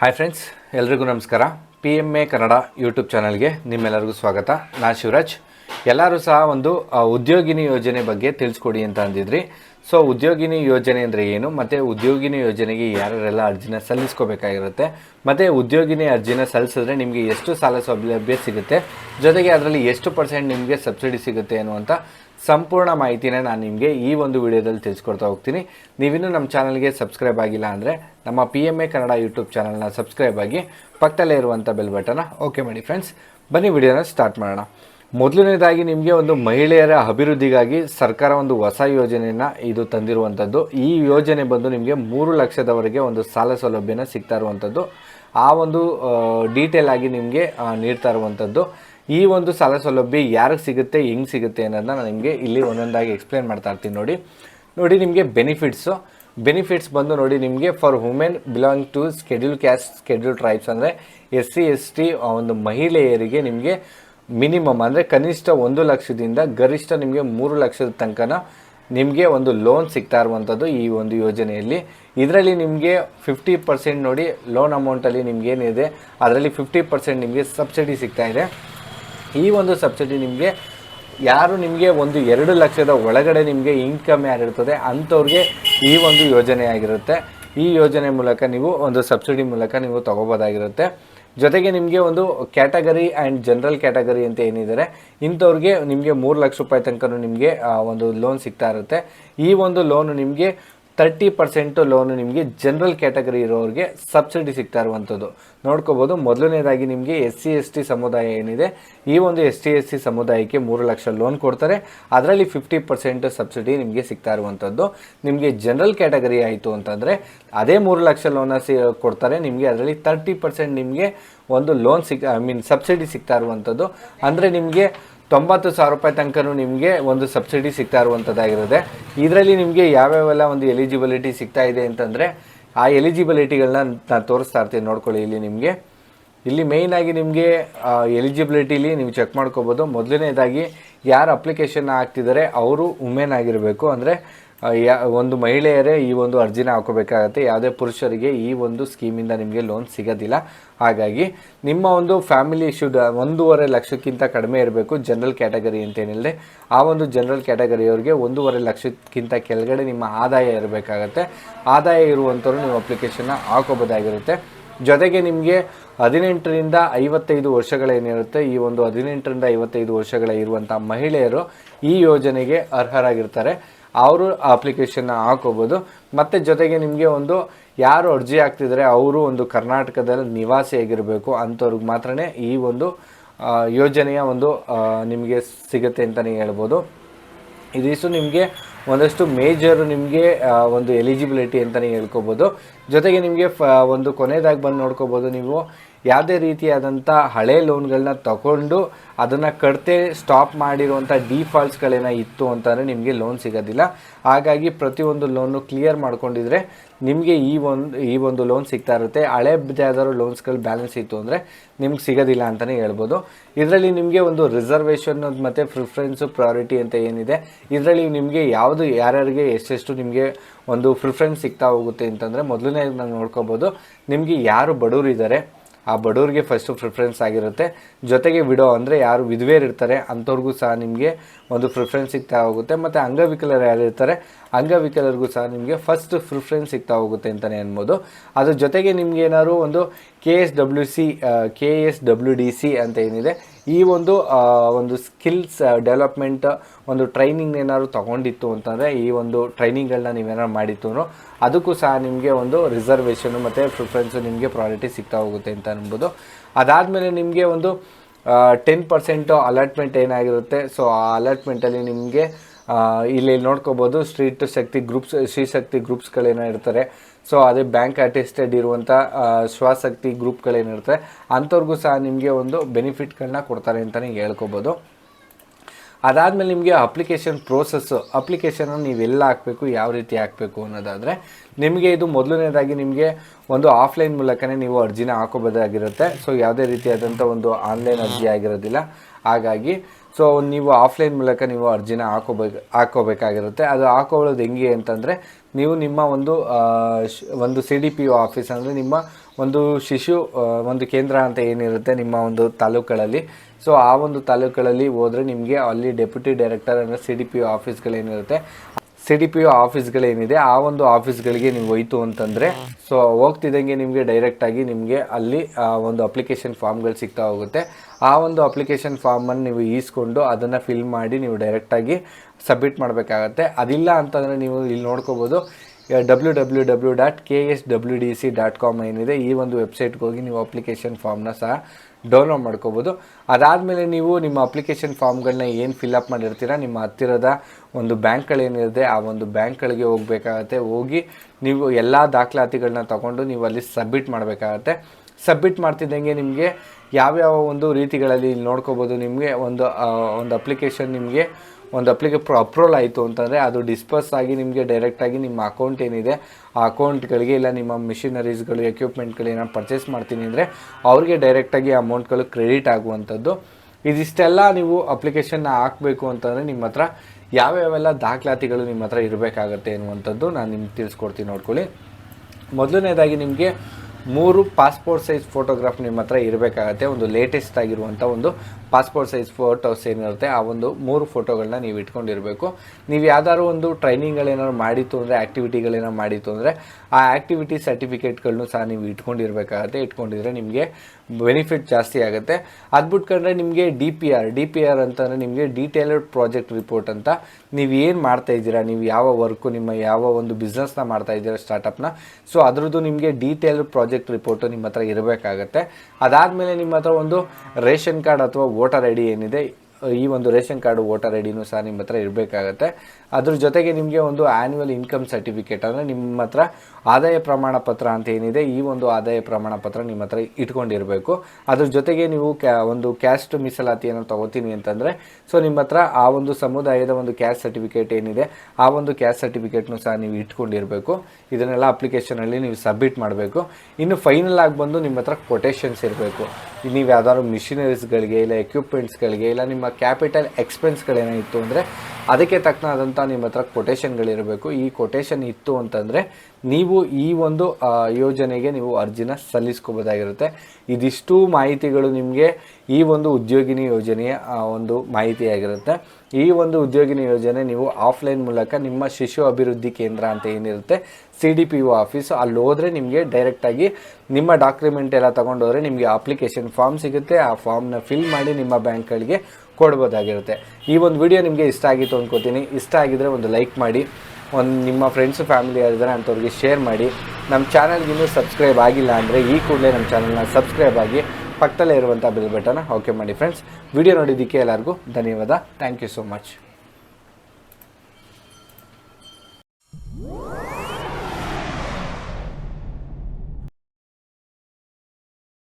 Hi friends ಎಲ್ರಿಗೂ ನಮಸ್ಕಾರ. P M A Kannada YouTube ಚಾನಲ್ಗೆ ನಿಮ್ಮೆಲ್ಲರಿಗೂ ಸ್ವಾಗತ. ನಾನು ಶಿವರಾಜ್. ಎಲ್ಲರೂ ಸಹ ಒಂದು ಉದ್ಯೋಗಿನಿ ಯೋಜನೆ ಬಗ್ಗೆ ತಿಳಿಸ್ಕೊಡಿ ಅಂತ ಅಂದಿದ್ರಿ. ಸೊ ಉದ್ಯೋಗಿನಿ ಯೋಜನೆ ಅಂದರೆ ಏನು? ಮತ್ತು ಉದ್ಯೋಗಿನಿ ಯೋಜನೆಗೆ ಯಾರ್ಯಾರೆಲ್ಲ ಅರ್ಜಿನ ಸಲ್ಲಿಸ್ಕೋಬೇಕಾಗಿರುತ್ತೆ? ಮತ್ತು ಉದ್ಯೋಗಿನಿ ಅರ್ಜಿನ ಸಲ್ಲಿಸಿದ್ರೆ ನಿಮಗೆ ಎಷ್ಟು ಸಾಲ ಸೌಲಭ್ಯ ಸಿಗುತ್ತೆ? ಜೊತೆಗೆ ಅದರಲ್ಲಿ ಎಷ್ಟು ಪರ್ಸೆಂಟ್ ನಿಮಗೆ ಸಬ್ಸಿಡಿ ಸಿಗುತ್ತೆ ಅನ್ನುವಂಥ ಸಂಪೂರ್ಣ ಮಾಹಿತಿನ ನಾನು ನಿಮಗೆ ಈ ಒಂದು ವಿಡಿಯೋದಲ್ಲಿ ತಿಳಿಸ್ಕೊಡ್ತಾ ಹೋಗ್ತೀನಿ. ನೀವಿನ್ನೂ ನಮ್ಮ ಚಾನಲ್ಗೆ ಸಬ್ಸ್ಕ್ರೈಬ್ ಆಗಿಲ್ಲ ಅಂದರೆ ನಮ್ಮ P M A Kannada YouTube ಚಾನಲ್ನ ಸಬ್ಸ್ಕ್ರೈಬ್ ಆಗಿ ಪಕ್ಕದಲ್ಲೇ ಇರುವಂಥ ಬೆಲ್ ಬಟನ್ನ ಓಕೆ ಮಾಡಿ ಫ್ರೆಂಡ್ಸ್ ಬನ್ನಿ ವಿಡಿಯೋನ ಸ್ಟಾರ್ಟ್ ಮಾಡೋಣ. ಮೊದಲನೇದಾಗಿ ನಿಮಗೆ ಒಂದು ಮಹಿಳೆಯರ ಅಭಿವೃದ್ಧಿಗಾಗಿ ಸರ್ಕಾರ ಒಂದು ಹೊಸ ಯೋಜನೆಯನ್ನು ಇದು ತಂದಿರುವಂಥದ್ದು ಈ ಯೋಜನೆ ಬಂದು ನಿಮಗೆ ಮೂರು ಲಕ್ಷದವರೆಗೆ ಒಂದು ಸಾಲ ಸೌಲಭ್ಯನ ಸಿಗ್ತಾ ಇರುವಂಥದ್ದು ಆ ಒಂದು ಡೀಟೇಲ್ ಆಗಿ ನಿಮಗೆ ನೀಡ್ತಾ ಇರುವಂಥದ್ದು ಈ ಒಂದು ಸಾಲ ಸೌಲಭ್ಯ ಯಾರಿಗೆ ಸಿಗುತ್ತೆ, ಹೆಂಗೆ ಸಿಗುತ್ತೆ ಅನ್ನೋದನ್ನ ನಾನು ನಿಮಗೆ ಇಲ್ಲಿ ಒಂದೊಂದಾಗಿ ಎಕ್ಸ್ಪ್ಲೇನ್ ಮಾಡ್ತಾ ಇರ್ತೀನಿ ನೋಡಿ. ನೋಡಿ ನಿಮಗೆ ಬೆನಿಫಿಟ್ಸು ಬೆನಿಫಿಟ್ಸ್ ಬಂದು ನೋಡಿ ನಿಮಗೆ for women belong to schedule caste schedule tribes ಅಂದರೆ ಎಸ್ ಸಿ ಎಸ್ ಟಿ ಒಂದು ಮಹಿಳೆಯರಿಗೆ ನಿಮಗೆ ಮಿನಿಮಮ್ ಅಂದರೆ ಕನಿಷ್ಠ ಒಂದು ಲಕ್ಷದಿಂದ ಗರಿಷ್ಠ ನಿಮಗೆ ಮೂರು ಲಕ್ಷದ ತನಕನ ನಿಮಗೆ ಒಂದು ಲೋನ್ ಸಿಗ್ತಾ ಇರುವಂಥದ್ದು ಈ ಒಂದು ಯೋಜನೆಯಲ್ಲಿ. ಇದರಲ್ಲಿ ನಿಮಗೆ ಫಿಫ್ಟಿ ಪರ್ಸೆಂಟ್ ನೋಡಿ ಲೋನ್ ಅಮೌಂಟಲ್ಲಿ ನಿಮಗೇನಿದೆ ಅದರಲ್ಲಿ ಫಿಫ್ಟಿ ಪರ್ಸೆಂಟ್ ನಿಮಗೆ ಸಬ್ಸಿಡಿ ಸಿಗ್ತಾ ಇದೆ. ಈ ಒಂದು ಸಬ್ಸಿಡಿ ನಿಮಗೆ, ಯಾರು ನಿಮಗೆ ಒಂದು ಎರಡು ಲಕ್ಷದ ಒಳಗಡೆ ನಿಮಗೆ ಇನ್ಕಮ್ ಯಾರಿರ್ತದೆ ಅಂಥವ್ರಿಗೆ ಈ ಒಂದು ಯೋಜನೆ ಆಗಿರುತ್ತೆ. ಈ ಯೋಜನೆ ಮೂಲಕ ನೀವು ಒಂದು ಸಬ್ಸಿಡಿ ಮೂಲಕ ನೀವು ತೊಗೋಬೋದಾಗಿರುತ್ತೆ. ಜೊತೆಗೆ ನಿಮಗೆ ಒಂದು ಕ್ಯಾಟಗರಿ ಆ್ಯಂಡ್ ಜನರಲ್ ಕ್ಯಾಟಗರಿ ಅಂತ ಏನಿದ್ದಾರೆ ಇಂಥವ್ರಿಗೆ ನಿಮಗೆ ಮೂರು ಲಕ್ಷ ರೂಪಾಯಿ ತನಕ ನಿಮಗೆ ಒಂದು ಲೋನ್ ಸಿಗ್ತಾ ಇರುತ್ತೆ. ಈ ಒಂದು ಲೋನು ನಿಮಗೆ ತರ್ಟಿ ಪರ್ಸೆಂಟು ಲೋನು ನಿಮಗೆ ಜನರಲ್ ಕ್ಯಾಟಗರಿ ಇರೋರಿಗೆ ಸಬ್ಸಿಡಿ ಸಿಗ್ತಾ ಇರುವಂಥದ್ದು. ನೋಡ್ಕೋಬೋದು, ಮೊದಲನೇದಾಗಿ ನಿಮಗೆ ಎಸ್ ಸಿ ಎಸ್ ಟಿ ಸಮುದಾಯ ಏನಿದೆ, ಈ ಒಂದು ಎಸ್ ಟಿ ಎಸ್ ಸಿ ಸಮುದಾಯಕ್ಕೆ ಮೂರು ಲಕ್ಷ ಲೋನ್ ಕೊಡ್ತಾರೆ. ಅದರಲ್ಲಿ ಫಿಫ್ಟಿ ಪರ್ಸೆಂಟ್ ಸಬ್ಸಿಡಿ ನಿಮಗೆ ಸಿಗ್ತಾ ಇರುವಂಥದ್ದು. ನಿಮಗೆ ಜನರಲ್ ಕ್ಯಾಟಗರಿ ಆಯಿತು ಅಂತಂದರೆ, ಅದೇ ಮೂರು ಲಕ್ಷ ಲೋನ ಸಿ, ಕೊಡ್ತಾರೆ. ನಿಮಗೆ ಅದರಲ್ಲಿ ತರ್ಟಿ ಪರ್ಸೆಂಟ್ ನಿಮಗೆ ಒಂದು ಲೋನ್ ಸಿಗ್ ಐ ಮೀನ್ ಸಬ್ಸಿಡಿ ಸಿಗ್ತಾ ಇರುವಂಥದ್ದು. ಅಂದರೆ ನಿಮಗೆ ತೊಂಬತ್ತು ಸಾವಿರ ರೂಪಾಯಿ ತನಕನೂ ನಿಮಗೆ ಒಂದು ಸಬ್ಸಿಡಿ ಸಿಗ್ತಾ ಇರುವಂಥದ್ದಾಗಿರುತ್ತೆ ಇದರಲ್ಲಿ ನಿಮಗೆ ಯಾವ್ಯಾವೆಲ್ಲ ಒಂದು ಎಲಿಜಿಬಿಲಿಟಿ ಸಿಗ್ತಾ ಇದೆ ಅಂತಂದರೆ, ಆ ಎಲಿಜಿಬಿಲಿಟಿಗಳನ್ನ ನಾನು ತೋರಿಸ್ತಾ ಇರ್ತೀನಿ ನೋಡ್ಕೊಳ್ಳಿ ಇಲ್ಲಿ ನಿಮಗೆ. ಇಲ್ಲಿ ಮೇಯ್ನಾಗಿ ನಿಮಗೆ ಎಲಿಜಿಬಿಲಿಟಿಲಿ ನೀವು ಚೆಕ್ ಮಾಡ್ಕೋಬೋದು. ಮೊದಲನೇದಾಗಿ ಯಾರು ಅಪ್ಲಿಕೇಶನ್ ಹಾಕ್ತಿದ್ದಾರೆ ಅವರು ವುಮೆನ್ ಆಗಿರಬೇಕು. ಅಂದರೆ ಒಂದು ಮಹಿಳೆಯರೇ ಈ ಒಂದು ಅರ್ಜಿನ ಹಾಕೋಬೇಕಾಗತ್ತೆ. ಯಾವುದೇ ಪುರುಷರಿಗೆ ಈ ಒಂದು ಸ್ಕೀಮಿಂದ ನಿಮಗೆ ಲೋನ್ ಸಿಗೋದಿಲ್ಲ. ಹಾಗಾಗಿ ನಿಮ್ಮ ಒಂದು ಫ್ಯಾಮಿಲಿ ಶುಡ್ ಒಂದೂವರೆ ಲಕ್ಷಕ್ಕಿಂತ ಕಡಿಮೆ ಇರಬೇಕು ಜನರಲ್ ಕ್ಯಾಟಗರಿ ಅಂತೇನಿಲ್ಲದೆ ಆ ಒಂದು ಜನರಲ್ ಕ್ಯಾಟಗರಿಯವ್ರಿಗೆ ಒಂದೂವರೆ ಲಕ್ಷಕ್ಕಿಂತ ಕೆಳಗಡೆ ನಿಮ್ಮ ಆದಾಯ ಇರಬೇಕಾಗತ್ತೆ. ಆದಾಯ ಇರುವಂಥವ್ರು ನೀವು ಅಪ್ಲಿಕೇಶನ್ನ ಹಾಕೋಬೋದಾಗಿರುತ್ತೆ ಜೊತೆಗೆ ನಿಮಗೆ ಹದಿನೆಂಟರಿಂದ ಐವತ್ತೈದು ವರ್ಷಗಳೇನಿರುತ್ತೆ ಈ ಒಂದು ಹದಿನೆಂಟರಿಂದ ಐವತ್ತೈದು ವರ್ಷಗಳ ಇರುವಂಥ ಮಹಿಳೆಯರು ಈ ಯೋಜನೆಗೆ ಅರ್ಹರಾಗಿರ್ತಾರೆ. ಅವರು ಅಪ್ಲಿಕೇಶನ್ನ ಹಾಕೋಬೋದು. ಮತ್ತು ಜೊತೆಗೆ ನಿಮಗೆ ಒಂದು ಯಾರು ಅರ್ಜಿ ಹಾಕ್ತಿದ್ದಾರೆ ಅವರು ಒಂದು ಕರ್ನಾಟಕದಲ್ಲಿ ನಿವಾಸಿಯಾಗಿರಬೇಕು ಅಂಥವ್ರಿಗೆ ಮಾತ್ರ ಈ ಒಂದು ಯೋಜನೆಯ ಒಂದು ನಿಮಗೆ ಸಿಗುತ್ತೆ ಅಂತಲೇ ಹೇಳ್ಬೋದು. ಇದಿಷ್ಟು ನಿಮಗೆ ಒಂದಷ್ಟು ಮೇಜರ್ ನಿಮಗೆ ಒಂದು ಎಲಿಜಿಬಿಲಿಟಿ ಅಂತಲೇ ಹೇಳ್ಕೊಬೋದು. ಜೊತೆಗೆ ನಿಮಗೆ ಫ, ಒಂದು ಕೊನೆಯದಾಗಿ ಬಂದು ನೋಡ್ಕೋಬೋದು ನೀವು. ಯಾವುದೇ ರೀತಿಯಾದಂಥ ಹಳೆ ಲೋನ್ಗಳನ್ನ ತಗೊಂಡು ಅದನ್ನು ಕಡತೆ ಸ್ಟಾಪ್ ಮಾಡಿರುವಂಥ ಡಿಫಾಲ್ಟ್ಸ್ಗಳೇನ ಇತ್ತು ಅಂತಂದರೆ ನಿಮಗೆ ಲೋನ್ ಸಿಗೋದಿಲ್ಲ. ಹಾಗಾಗಿ ಪ್ರತಿಯೊಂದು ಲೋನು ಕ್ಲಿಯರ್ ಮಾಡ್ಕೊಂಡಿದ್ರೆ ನಿಮಗೆ ಈ ಒಂದು ಈ ಒಂದು ಲೋನ್ ಸಿಗ್ತಾ ಇರುತ್ತೆ. ಹಳೆ ಯಾವ್ದಾದ್ರು ಲೋನ್ಸ್ಗಳು ಬ್ಯಾಲೆನ್ಸ್ ಇತ್ತು ಅಂದರೆ ನಿಮ್ಗೆ ಸಿಗೋದಿಲ್ಲ ಅಂತಲೇ ಹೇಳ್ಬೋದು. ಇದರಲ್ಲಿ ನಿಮಗೆ ಒಂದು ರಿಸರ್ವೇಷನ್ ಮತ್ತು ಪ್ರಿಫರೆನ್ಸು, ಪ್ರಯಾರಿಟಿ ಅಂತ ಏನಿದೆ, ಇದರಲ್ಲಿ ನಿಮಗೆ ಯಾವುದು, ಯಾರ್ಯಾರಿಗೆ ಎಷ್ಟೆಷ್ಟು ನಿಮಗೆ ಒಂದು ಪ್ರಿಫರೆನ್ಸ್ ಸಿಗ್ತಾ ಹೋಗುತ್ತೆ ಅಂತಂದರೆ ಮೊದಲನೇ ನಾವು ನೋಡ್ಕೋಬೋದು. ನಿಮಗೆ ಯಾರು ಬಡವರು ಇದ್ದಾರೆ ಆ ಬಡವ್ರಿಗೆ ಫಸ್ಟು ಪ್ರಿಫರೆನ್ಸ್ ಆಗಿರುತ್ತೆ. ಜೊತೆಗೆ ವಿಡೋ ಅಂದರೆ ಯಾರು ವಿಧವೆಯರು ಇರ್ತಾರೆ ಅಂಥವ್ರಿಗೂ ಸಹ ನಿಮಗೆ ಒಂದು ಪ್ರಿಫರೆನ್ಸ್ ಸಿಗ್ತಾ ಹೋಗುತ್ತೆ. ಮತ್ತು ಅಂಗವಿಕಲರು ಯಾರು ಇರ್ತಾರೆ ಅಂಗವಿಕಲರಿಗೂ ಸಹ ನಿಮಗೆ ಫಸ್ಟ್ ಪ್ರಿಫರೆನ್ಸ್ ಸಿಗ್ತಾ ಹೋಗುತ್ತೆ ಅಂತಲೇ ಅನ್ಬೋದು. ಅದ್ರ ಜೊತೆಗೆ ನಿಮ್ಗೆ ಏನಾದ್ರು ಒಂದು K S W C K S W D C ಅಂತ ಏನಿದೆ, ಈ ಒಂದು ಒಂದು ಸ್ಕಿಲ್ಸ್ ಡೆವಲಪ್ಮೆಂಟ್ ಒಂದು ಟ್ರೈನಿಂಗ್ ಏನಾದ್ರು ತೊಗೊಂಡಿತ್ತು ಅಂತಂದರೆ ಈ ಒಂದು ಟ್ರೈನಿಂಗ್ಗಳನ್ನ ನೀವೇನಾದ್ರು ಮಾಡಿತ್ತು ಅದಕ್ಕೂ ಸಹ ನಿಮಗೆ ಒಂದು ರಿಸರ್ವೇಷನು ಮತ್ತು ಪ್ರಿಫರೆನ್ಸು ನಿಮಗೆ ಪ್ರಾರಿಟಿ ಸಿಗ್ತಾ ಹೋಗುತ್ತೆ ಅಂತ ಅನ್ಬೋದು. ಅದಾದಮೇಲೆ ನಿಮಗೆ ಒಂದು ಟೆನ್ ಪರ್ಸೆಂಟು ಅಲಾಟ್ಮೆಂಟ್ ಏನಾಗಿರುತ್ತೆ. ಸೊ ಆ ಅಲಾಟ್ಮೆಂಟಲ್ಲಿ ನಿಮಗೆ ಇಲ್ಲಿ ನೋಡ್ಕೋಬೋದು ಸ್ಟ್ರೀಟ್ ಶಕ್ತಿ ಗ್ರೂಪ್ಸ್ ಶ್ರೀಶಕ್ತಿ ಗ್ರೂಪ್ಸ್ಗಳೇನೋ ಇರ್ತಾರೆ. ಸೊ ಅದೇ ಬ್ಯಾಂಕ್ ಅಟೆಸ್ಟೆಡ್ ಇರುವಂಥ ಶ್ವಾಸಕ್ತಿ ಗ್ರೂಪ್ಗಳೇನಿರುತ್ತೆ ಅಂಥವ್ರಿಗೂ ಸಹ ನಿಮಗೆ ಒಂದು ಬೆನಿಫಿಟ್ಗಳನ್ನ ಕೊಡ್ತಾರೆ ಅಂತಲೇ ಹೇಳ್ಕೊಬೋದು. ಅದಾದಮೇಲೆ ನಿಮಗೆ ಅಪ್ಲಿಕೇಶನ್ ಪ್ರೋಸೆಸ್ಸು ಅಪ್ಲಿಕೇಶನನ್ನು ನೀವೆಲ್ಲ ಹಾಕಬೇಕು, ಯಾವ ರೀತಿ ಹಾಕಬೇಕು ಅನ್ನೋದಾದರೆ, ನಿಮಗೆ ಇದು ಮೊದಲನೇದಾಗಿ ನಿಮಗೆ ಒಂದು ಆಫ್ಲೈನ್ ಮೂಲಕನೇ ನೀವು ಅರ್ಜಿನ ಹಾಕೋಬೋದಾಗಿರುತ್ತೆ ಸೊ ಯಾವುದೇ ರೀತಿಯಾದಂಥ ಒಂದು ಆನ್ಲೈನ್ ಅರ್ಜಿ ಆಗಿರೋದಿಲ್ಲ. ಹಾಗಾಗಿ ಸೊ ನೀವು ಆಫ್ಲೈನ್ ಮೂಲಕ ನೀವು ಅರ್ಜಿನ ಹಾಕೋಬೇಕು, ಹಾಕೋಬೇಕಾಗಿರುತ್ತೆ. ಅದು ಹಾಕೊಳ್ಳೋದು ಹೆಂಗೆ ಅಂತಂದರೆ, ನೀವು ನಿಮ್ಮ ಒಂದು ಒಂದು C D P O office ಅಂದರೆ ನಿಮ್ಮ ಒಂದು ಶಿಶು ಒಂದು ಕೇಂದ್ರ ಅಂತ ಏನಿರುತ್ತೆ ನಿಮ್ಮ ಒಂದು ತಾಲೂಕುಗಳಲ್ಲಿ. ಸೊ ಆ ಒಂದು ತಾಲೂಕುಗಳಲ್ಲಿ ಹೋದರೆ ನಿಮಗೆ ಅಲ್ಲಿ ಡೆಪ್ಯೂಟಿ ಡೈರೆಕ್ಟರ್ ಅಂದರೆ ಸಿ ಡಿ ಪಿ ಒ ಆಫೀಸ್ಗಳೇನಿರುತ್ತೆ ಸಿ ಡಿ ಪಿ ಒ ಆಫೀಸ್ಗಳೇನಿದೆ ಆ ಒಂದು ಆಫೀಸ್ಗಳಿಗೆ ನೀವು ಹೋಯ್ತು ಅಂತಂದರೆ ಸೊ ಹೋಗ್ತಿದ್ದಂಗೆ ನಿಮಗೆ ಡೈರೆಕ್ಟಾಗಿ ನಿಮಗೆ ಅಲ್ಲಿ ಆ, ಒಂದು ಅಪ್ಲಿಕೇಶನ್ ಫಾರ್ಮ್ಗಳು ಸಿಗ್ತಾ ಹೋಗುತ್ತೆ. ಆ ಒಂದು ಅಪ್ಲಿಕೇಶನ್ ಫಾರ್ಮನ್ನು ನೀವು ಈಸ್ಕೊಂಡು ಅದನ್ನು ಫಿಲ್ ಮಾಡಿ ನೀವು ಡೈರೆಕ್ಟಾಗಿ ಸಬ್ಮಿಟ್ ಮಾಡಬೇಕಾಗತ್ತೆ. ಅದಿಲ್ಲ ಅಂತಂದರೆ ನೀವು ಇಲ್ಲಿ ನೋಡ್ಕೋಬೋದು W W W dot K S W D C dot com ಏನಿದೆ ಈ ಒಂದು ವೆಬ್ಸೈಟ್ಗೆ ಹೋಗಿ ನೀವು ಅಪ್ಲಿಕೇಶನ್ ಫಾರ್ಮ್ನ ಸಹ ಡೌನ್ಲೋಡ್ ಮಾಡ್ಕೋಬೋದು. ಅದಾದಮೇಲೆ ನೀವು ನಿಮ್ಮ ಅಪ್ಲಿಕೇಶನ್ ಫಾರ್ಮ್ಗಳನ್ನ ಏನು ಫಿಲ್ಅಪ್ ಮಾಡಿರ್ತೀರ, ನಿಮ್ಮ ಹತ್ತಿರದ ಒಂದು ಬ್ಯಾಂಕ್ಗಳೇನಿದೆ, ಆ ಒಂದು ಬ್ಯಾಂಕ್ಗಳಿಗೆ ಹೋಗಬೇಕಾಗತ್ತೆ. ಹೋಗಿ ನೀವು ಎಲ್ಲ ದಾಖಲಾತಿಗಳನ್ನ ತಗೊಂಡು ನೀವು ಅಲ್ಲಿ ಸಬ್ಮಿಟ್ ಮಾಡಬೇಕಾಗತ್ತೆ. ಸಬ್ಮಿಟ್ ಮಾಡ್ತಿದ್ದಂಗೆ ನಿಮಗೆ ಯಾವ್ಯಾವ ಒಂದು ರೀತಿಗಳಲ್ಲಿ ಇಲ್ಲಿ ನೋಡ್ಕೋಬೋದು, ನಿಮಗೆ ಒಂದು ಒಂದು ಅಪ್ಲಿಕೇಶನ್ ನಿಮಗೆ ಒಂದು ಅಪ್ಲಿಕೆ ಅಪ್ರೂವಲ್ ಆಯಿತು ಅಂತಂದರೆ ಅದು ಡಿಸ್ಪರ್ಸ್ ಆಗಿ ನಿಮಗೆ ಡೈರೆಕ್ಟಾಗಿ ನಿಮ್ಮ ಅಕೌಂಟ್ ಏನಿದೆ, ಆ ಅಕೌಂಟ್ಗಳಿಗೆ ಇಲ್ಲ ನಿಮ್ಮ ಮಿಷಿನರೀಸ್ಗಳು ಎಕ್ವಿಪ್ಮೆಂಟ್ಗಳು ಏನಾರು ಪರ್ಚೇಸ್ ಮಾಡ್ತೀನಿ ಅಂದರೆ ಅವ್ರಿಗೆ ಡೈರೆಕ್ಟಾಗಿ ಅಮೌಂಟ್ಗಳು ಕ್ರೆಡಿಟ್ ಆಗುವಂಥದ್ದು. ಇದಿಷ್ಟೆಲ್ಲ ನೀವು ಅಪ್ಲಿಕೇಶನ್ನ ಹಾಕಬೇಕು ಅಂತಂದರೆ ನಿಮ್ಮ ಹತ್ರ ಯಾವ್ಯಾವೆಲ್ಲ ದಾಖಲಾತಿಗಳು ನಿಮ್ಮ ಹತ್ರ ಇರಬೇಕಾಗತ್ತೆ ಅನ್ನುವಂಥದ್ದು ನಾನು ನಿಮ್ಗೆ ತಿಳಿಸ್ಕೊಡ್ತೀನಿ ನೋಡ್ಕೊಳ್ಳಿ. ಮೊದಲನೇದಾಗಿ ನಿಮಗೆ ಮೂರು ಪಾಸ್ಪೋರ್ಟ್ ಸೈಜ್ ಫೋಟೋಗ್ರಾಫ್ ನಿಮ್ಮ ಹತ್ರ ಇರಬೇಕಾಗತ್ತೆ, ಒಂದು ಲೇಟೆಸ್ಟ್ ಆಗಿರುವಂಥ ಒಂದು ಪಾಸ್ಪೋರ್ಟ್ ಸೈಜ್ ಫೋಟೋಸ್ ಏನಿರುತ್ತೆ ಆ ಒಂದು ಮೂರು ಫೋಟೋಗಳನ್ನ ನೀವು ಇಟ್ಕೊಂಡಿರಬೇಕು. ನೀವು ಯಾವ್ದಾದ್ರು ಒಂದು ಟ್ರೈನಿಂಗ್ಗಳೇನಾದ್ರು ಮಾಡಿತ್ತು ಅಂದರೆ ಆ್ಯಕ್ಟಿವಿಟಿಗಳೇನಾರು ಮಾಡಿತ್ತು ಅಂದರೆ, ಆ ಆ್ಯಕ್ಟಿವಿಟಿ ಸರ್ಟಿಫಿಕೇಟ್ಗಳನ್ನೂ ಸಹ ನೀವು ಇಟ್ಕೊಂಡಿರಬೇಕಾಗತ್ತೆ. ಇಟ್ಕೊಂಡಿದ್ರೆ ನಿಮಗೆ ಬೆನಿಫಿಟ್ ಜಾಸ್ತಿ ಆಗುತ್ತೆ. ಅದು ಬಿಟ್ಕೊಂಡ್ರೆ ನಿಮಗೆ D P R D P R ಅಂತಂದರೆ ನಿಮಗೆ ಡೀಟೇಲ್ಡ್ ಪ್ರಾಜೆಕ್ಟ್ ರಿಪೋರ್ಟ್ ಅಂತ ನೀವು ಏನು ಮಾಡ್ತಾ ಇದ್ದೀರಾ, ನೀವು ಯಾವ ವರ್ಕು ನಿಮ್ಮ ಯಾವ ಒಂದು ಬಿಸ್ನೆಸ್ನ ಮಾಡ್ತಾ ಇದ್ದೀರಾ ಸ್ಟಾರ್ಟಪ್ನ ಸೊ ಅದ್ರದ್ದು ನಿಮಗೆ ಡೀಟೇಲ್ಡ್ ಪ್ರಾಜೆಕ್ಟ್ ರಿಪೋರ್ಟು ನಿಮ್ಮ ಹತ್ರ ಇರಬೇಕಾಗತ್ತೆ. ಅದಾದಮೇಲೆ ನಿಮ್ಮ ಹತ್ರ ಒಂದು ರೇಷನ್ ಕಾರ್ಡ್ ಅಥವಾ ವೋಟರ್ ಐ ಡಿ ಏನಿದೆ, ಈ ಒಂದು ರೇಷನ್ ಕಾರ್ಡು ವೋಟರ್ ಐ ಡಿನೂ ಸಹ ನಿಮ್ಮ ಹತ್ರ ಇರಬೇಕಾಗತ್ತೆ. ಅದ್ರ ಜೊತೆಗೆ ನಿಮಗೆ ಒಂದು ಆ್ಯನ್ಯುವಲ್ ಇನ್ಕಮ್ ಸರ್ಟಿಫಿಕೇಟ್ ಅಂದರೆ ನಿಮ್ಮ ಹತ್ರ ಆದಾಯ ಪ್ರಮಾಣ ಪತ್ರ ಅಂತ ಏನಿದೆ, ಈ ಒಂದು ಆದಾಯ ಪ್ರಮಾಣ ಪತ್ರ ನಿಮ್ಮ ಹತ್ರ ಇಟ್ಕೊಂಡಿರಬೇಕು. ಅದ್ರ ಜೊತೆಗೆ ನೀವು ಕ್ಯಾ, ಒಂದು ಕ್ಯಾಸ್ಟ್ ಮೀಸಲಾತಿಯನ್ನು ತಗೋತೀನಿ ಅಂತಂದರೆ ಸೊ ನಿಮ್ಮ ಹತ್ರ ಆ ಒಂದು ಸಮುದಾಯದ ಒಂದು ಕ್ಯಾಸ್ಟ್ ಸರ್ಟಿಫಿಕೇಟ್ ಏನಿದೆ, ಆ ಒಂದು ಕ್ಯಾಸ್ಟ್ ಸರ್ಟಿಫಿಕೇಟ್ನು ಸಹ ನೀವು ಇಟ್ಕೊಂಡಿರಬೇಕು. ಇದನ್ನೆಲ್ಲ ಅಪ್ಲಿಕೇಶನಲ್ಲಿ ನೀವು ಸಬ್ಮಿಟ್ ಮಾಡಬೇಕು. ಇನ್ನು ಫೈನಲ್ ಆಗಿ ಬಂದು ನಿಮ್ಮ ಹತ್ರ ಕೊಟೇಶನ್ಸ್ ಇರಬೇಕು. ನೀವು ಯಾವ್ದಾದ್ರು ಮಿಷಿನರೀಸ್ಗಳಿಗೆ ಇಲ್ಲ ಎಕ್ವಿಪ್ಮೆಂಟ್ಸ್ಗಳಿಗೆ ಇಲ್ಲ ನಿಮ್ಮ ಕ್ಯಾಪಿಟಲ್ ಎಕ್ಸ್ಪೆನ್ಸ್ಗಳೇನಾಯಿತು ಅಂದರೆ ಅದಕ್ಕೆ ತಕ್ಕನಾದಂಥ ನಿಮ್ಮ ಹತ್ರ ಕೊಟೇಶನ್ಗಳಿರಬೇಕು ಈ ಕೊಟೇಶನ್ ಇತ್ತು ಅಂತಂದರೆ ನೀವು ಈ ಒಂದು ಯೋಜನೆಗೆ ನೀವು ಅರ್ಜಿನ ಸಲ್ಲಿಸ್ಕೋಬೋದಾಗಿರುತ್ತೆ. ಇದಿಷ್ಟು ಮಾಹಿತಿಗಳು ನಿಮಗೆ ಈ ಒಂದು ಉದ್ಯೋಗಿನಿ ಯೋಜನೆಯ ಒಂದು ಮಾಹಿತಿಯಾಗಿರುತ್ತೆ. ಈ ಒಂದು ಉದ್ಯೋಗಿನಿ ಯೋಜನೆ ನೀವು ಆಫ್ಲೈನ್ ಮೂಲಕ ನಿಮ್ಮ ಶಿಶು ಅಭಿವೃದ್ಧಿ ಕೇಂದ್ರ ಅಂತ ಏನಿರುತ್ತೆ C D P O office ಅಲ್ಲಿ ಹೋದರೆ ನಿಮಗೆ ಡೈರೆಕ್ಟಾಗಿ ನಿಮ್ಮ ಡಾಕ್ಯುಮೆಂಟ್ ಎಲ್ಲ ತೊಗೊಂಡೋದ್ರೆ ನಿಮಗೆ ಅಪ್ಲಿಕೇಶನ್ ಫಾರ್ಮ್ ಸಿಗುತ್ತೆ. ಆ ಫಾರ್ಮ್ನ ಫಿಲ್ ಮಾಡಿ ನಿಮ್ಮ ಬ್ಯಾಂಕ್ಗಳಿಗೆ ಕೊಡ್ಬೋದಾಗಿರುತ್ತೆ. ಈ ಒಂದು ವಿಡಿಯೋ ನಿಮಗೆ ಇಷ್ಟ ಆಗಿತ್ತು ಅಂದ್ಕೋತೀನಿ ಇಷ್ಟ ಆಗಿದ್ರೆ ಒಂದು ಲೈಕ್ ಮಾಡಿ, ಒಂದು ನಿಮ್ಮ ಫ್ರೆಂಡ್ಸು ಫ್ಯಾಮಿಲಿ ಯಾರಿದ್ದಾರೆ ಅಂಥವ್ರಿಗೆ ಶೇರ್ ಮಾಡಿ. ನಮ್ಮ ಚಾನಲ್ಗಿನ್ನೂ ಸಬ್ಸ್ಕ್ರೈಬ್ ಆಗಿಲ್ಲ ಅಂದರೆ ಈ ಕೂಡಲೇ ನಮ್ಮ ಚಾನಲ್ನ ಸಬ್ಸ್ಕ್ರೈಬ್ ಆಗಿ ಪಕ್ಕದಲ್ಲೇ ಇರುವಂಥ ಬೆಲ್ ಬಟನ್ ಓಕೆ ಮಾಡಿ ಫ್ರೆಂಡ್ಸ್ ವಿಡಿಯೋ ನೋಡಿದ್ದಕ್ಕೆ ಎಲ್ಲರಿಗೂ ಧನ್ಯವಾದ. Thank you so much